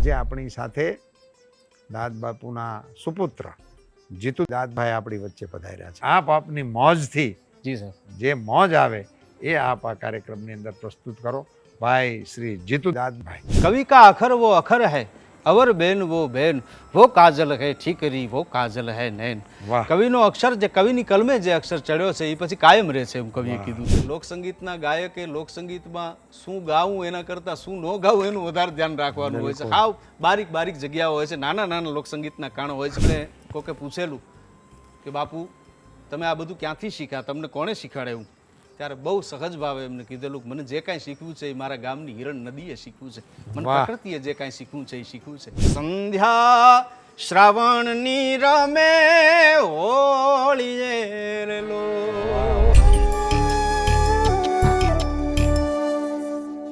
આજે આપણી સાથે દાદ બાપુના સુપુત્ર જીતુ દાદભાઈ આપણી વચ્ચે પધાર્યા છે. આપ આપની મોજથી જી સર. જે મોજ આવે એ આપ આ કાર્યક્રમની અંદર પ્રસ્તુત કરો. ભાઈ શ્રી જીતુ દાદભાઈ. કવિ કા અખર વો અખર હૈ? અવર બેન વો બેન વો કાજલ હે ઠીકરી વો કાજલ હે નૈન. કવિનો અક્ષર જે કવિની કલમે જે અક્ષર ચડ્યો છે એ પછી કાયમ રહે છે એમ કવિએ કીધું લોકસંગીતના ગાયકે લોકસંગીતમાં શું ગાવું એના કરતાં શું ન ગાવું એનું વધારે ધ્યાન રાખવાનું હોય છે. હાવ બારીક બારીક જગ્યાઓ હોય છે નાના નાના લોકસંગીતના કારણો હોય છે. કોકે પૂછેલું કે બાપુ તમે આ બધું ક્યાંથી શીખ્યા? તમને કોણે એવું ત્યારે બહુ સહજ ભાવે એમને કીધેલું મને જે કાંઈ શીખવું છે એ મારા ગામની હિરણ નદીએ શીખવું છે. મને. પ્રકૃતિએ જે કાંઈ શીખવું છે એ શીખવું છે. સંધ્યા શ્રાવણની રમે હોળીએ લો.